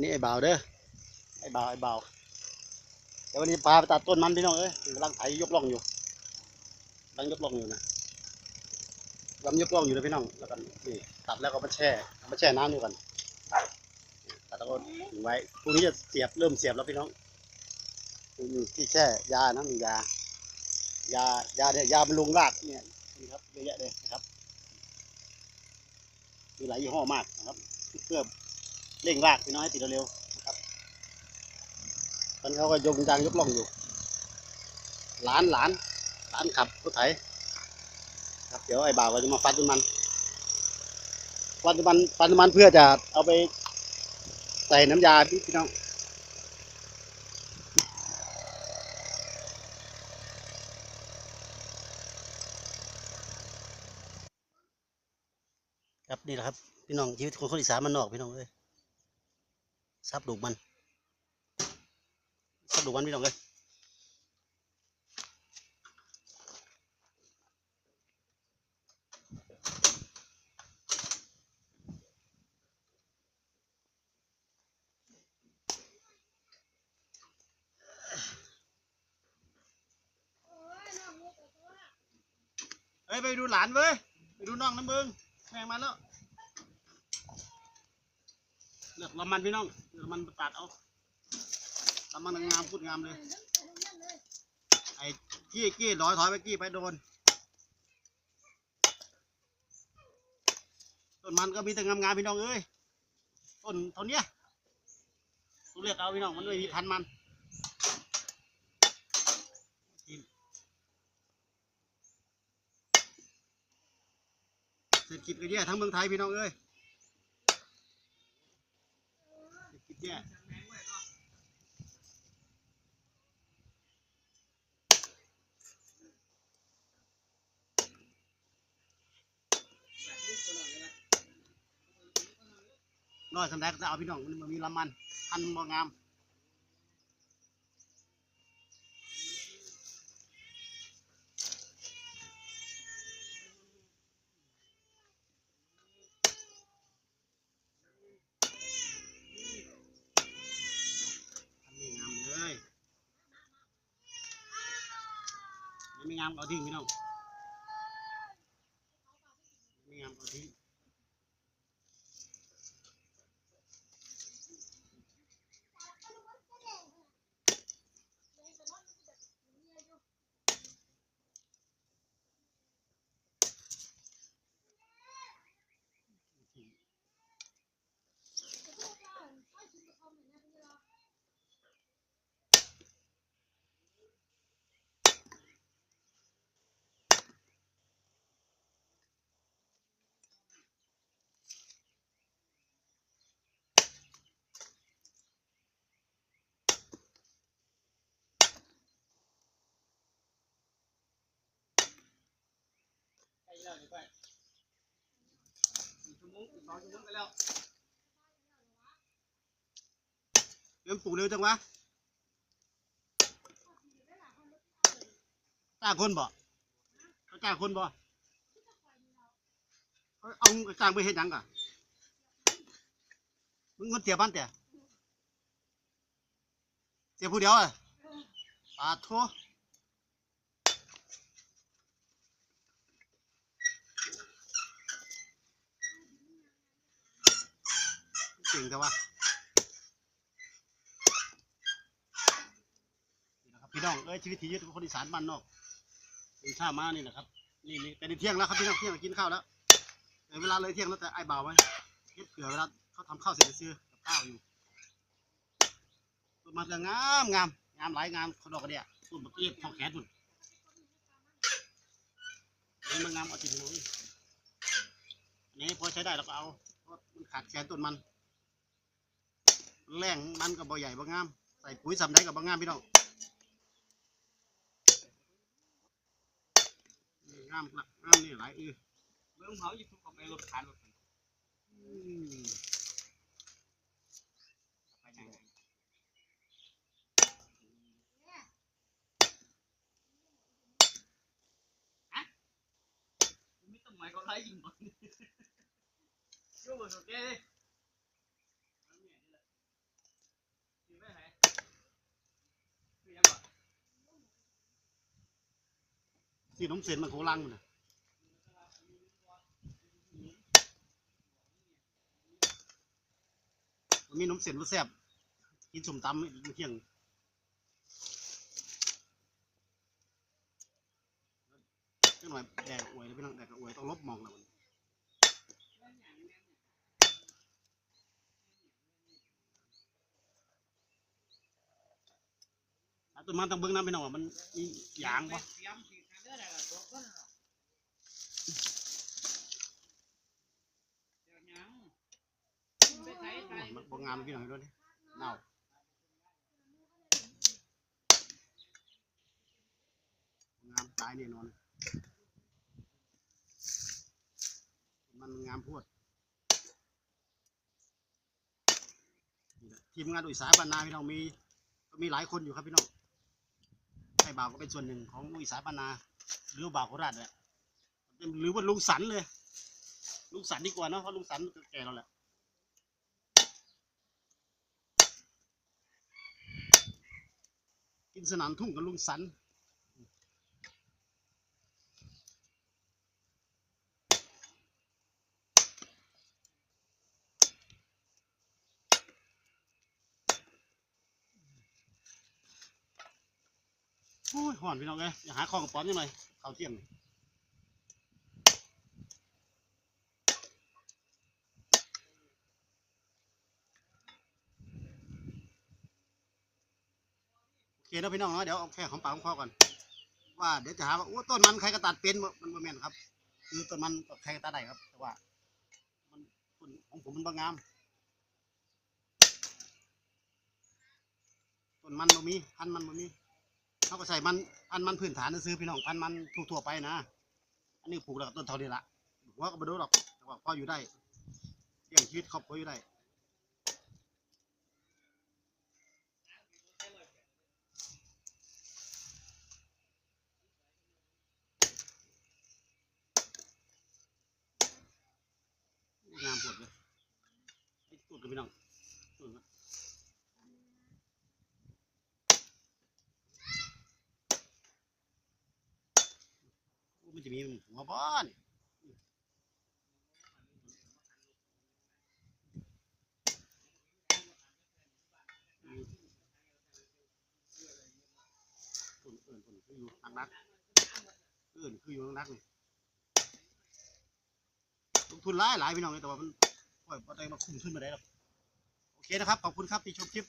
นี่ไอ้บ่าวเด้อไอ้บ่าวไอ้บ่าวเดี๋ยววันนี้พาไปตัดต้นมันพี่น้องเอ้ยกำลังไถยกล่องอยู่กำลังยกล่องอยู่นะกำลังยกล่องอยู่นะพี่น้องแล้วกันนี่ตัดแล้วก็มาแช่มาแช่น้ำอยู่กันตัดแล้วก็ถึงไว้พรุ่งนี้จะเสียบเริ่มเสียบแล้วพี่น้องที่แช่ยานะมียายายาเนี่ยยาบำรุงรากเนี่ยนี่ครับเยอะแยะเลยนะครับ มีหลายยี่ห้อมากนะครับเพื่อ เร่งรากพี่น้องให้ติดเร็วๆนะครับตอนเขาก็ยกยางยกล่องอยู่ หลานหลานหลานขับรถไถครับเดี๋ยวไอ้บ่าวก็จะมาฟันต้นมันฟันต้นมันฟันต้นมันเพื่อจะเอาไปใส่น้ำยาพี่พี่น้องครับนี่แหละครับพี่น้องชีวิตของคนอีสานมันนอกพี่น้องเอ้ย ซับดูกมันซับดูกมันพี่น้องเอ้ยเอ้ยไปดูหลานเว้ย ไปดูน้องน้ำเบิงแม่งมาแล้ว ลือกลำมันพี่น้องเลือกลำมันตัดเอาลำมันงามพูดงามเลย ไอ้กี้กี้ถอยถอยไปกี้ไปโดน ต้นมันก็มีแต่งามๆพี่น้องเอ้ย ต้นเท่าเนี้ยต้องเลือกเอาพี่น้องมันไม่มีพันมันเศรษฐกิจก็แย่ทั้งเมืองไทยพี่น้องเอ้ย Yeah. น้อยสำแดงจะเอาพี่น้องมันมีลำมันพันมองามพันธุ์ไม่งามเลยยัง ไม่งามเอาทิ้งพี่น้องไม่งามก็เอาทิ้ง ใกล้ แล้วนี่ไปชั่วโมงสองชั่วโมงไปแล้วเริ่มปลูกเร็วจังวะจ้างคนบ่เขาจ้างคนบ่เอาเอาจ้างไปเฮ็ดหยังกะมึงเงินเสียบ้านแต่เสียผู้เดียวอะปาดโท เก่งแต่ว่าพี่น้องเอ้ยชีวิตที่ยึดคนอีสานบ้านนอกตื่นเช้ามานี่นะครับนี่นี่เป็นเที่ยงแล้วครับพี่น้องเที่ยงกินข้าวแล้วแต่เวลาเลยเที่ยงแล้วแต่ไอ้เบาไว้เฮ็ดเผื่อเวลาเขาทำข้าวเสร็จจะซื้อกับข้าวอยู่ต้นมันก็งามงามงามหลายงามเขาดอกกระเดียต้นบักเอียดทองแขนพุ่นนี่มันงามเอาจริงเลยนนี้พอใช้ได้เราก็เอาเพราะมันขาดแขนต้นมัน แรงมันก็บ่ใหญ่บ่งาม ใส่ปุ๋ยสำได้กับบ่งามพี่น้องนี่งามหลักงามนี่หลายอือเบื้องเขาอยู่ทุกข์กับไปรถขานรถกันอืมไปไหนฮะไม่ต้องหมายก็ไล่ยิงมันโย่สุดเด้ สีน้ำเส้นมันโคลังมันะมันมีน้ำเส้นมันแซ่บกินสมตำมื้อเที่ยงจังหน่อยแดกอวยเลยพี่น้องแดกกับอวยต้องลบมองแล้วมันต้นมันต้องเบิ่งน้ำพี่น้องว่ามันมียางปะ มสิกันเด้อล่ะตกก่อนเนาะเดี๋ยวหยังไปไถไถมันบ่งามพี่น้องด้วยเน่าบงามตายแน่นอน มันงามพวดทีมงานอุตสาหบรรณาพี่น้องมี มีหลายคนอยู่ครับพี่น้องไอ้บ่าวก็เป็นส่วนหนึ่งของอุตสาหบรรณา หรือบ่าวโคราชเนี่ยหรือว่าลุงสันเลย ลุงสันดีกว่าเนาะเพราะลุงสันแก่แล้วแหละกินสนามทุ่งกับลุงสัน ห่อนพี่น้องเอ้ยอย่าหาของกระป๋อมยังไงข้าวเที่ยงโอเคนะพี่น้องเนาะเดี๋ยวเอาแค่ของปากของคอก่อนว่าเดี๋ยวจะหาว่าโอ้ต้นมันใครก็ตัดเป็นมันบ่แม่นครับ คือต้นมันก็ใครก็ตัดได้ครับ แต่ว่า มันต้นของผมมันบางงาม ต้นมันบ่มีพันธุ์มันบ่มี เขาก็ใส่มันพันมันพื้นฐานซื้อพี่น้องพันมันทั่วๆไปนะ อันนี้ปลูกแล้วต้นเท่านี้ละหัวก็ไม่รู้หรอกแต่ว่าพออยู่ได้เลี้ยงชีวิตครอบครัวอยู่ได้งามปวดเลยไอ้ตุดกันพี่น้องตุดนะโอ้ มันจะมีหัวบ้านตุ่นอิ่นตุ่นคืออยู่นักนักอิ่นคืออยู่นักนักๆนี่ลงทุนหลายหลายพี่น้องเลยแต่ว่ามันปล่อยปล่อยมาคุ้มทุนมาได้หรอกโอเคนะครับ ขอบคุณครับที่ชมคลิป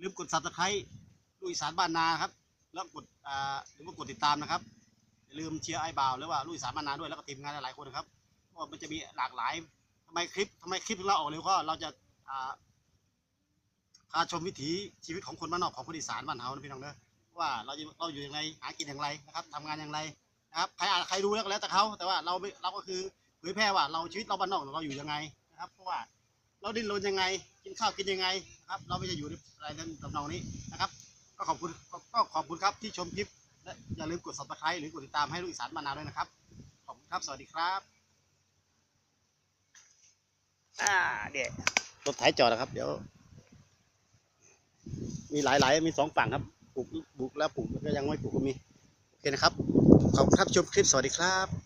ลืมกด subscribe ลูอีสานบ้านนาครับ แล้วกดอ่าหรือว่ากดติดตามนะครับ ลืมเชียร์ไอ้บ่าวหรือว่าลูกอีสานบ้านนาด้วยแล้วก็ทีมงานหลายคนนะครับเพราะว่ามันจะมีหลากหลายทำไมคลิปทำไมคลิปของเราออกเร็วก็เราจะพาชมวิถีชีวิตของคนบ้านนอกของคนอีสานบ้านเฮานะพี่น้องเนอะว่าเราเราอยู่อย่างไรหากินอย่างไรนะครับทำงานอย่างไรนะครับใครอ่านใครดูแล้วก็แล้วแต่เขาแต่ว่าเราเราก็คือเผยแพร่ว่าเราชีวิตเราบ้านนอกเราอยู่ยังไงนะครับ เพราะว่าเราดิ้นรนยังไง กินข้าวกินยังไงนะครับ เราไม่จะอยู่ในอะไรนั้นทำนองนี้นะครับ ก็ขอบคุณก็ขอบคุณครับที่ชมคลิป และอย่าลืมกด subscribe หรือกดติดตามให้ลูกอีสานมานาวด้วยนะครับ ขอบคุณครับ สวัสดีครับอ่าเดี๋ยวรถไถจอดนะครับ เดี๋ยว มีหลายๆ มีสองฝั่งครับปลูกปลูกแล้วปลูกแล้วก็ยังไม่ปลูกก็มี โอเคนะครับ ขอบคุณครับชมคลิป สวัสดีครับ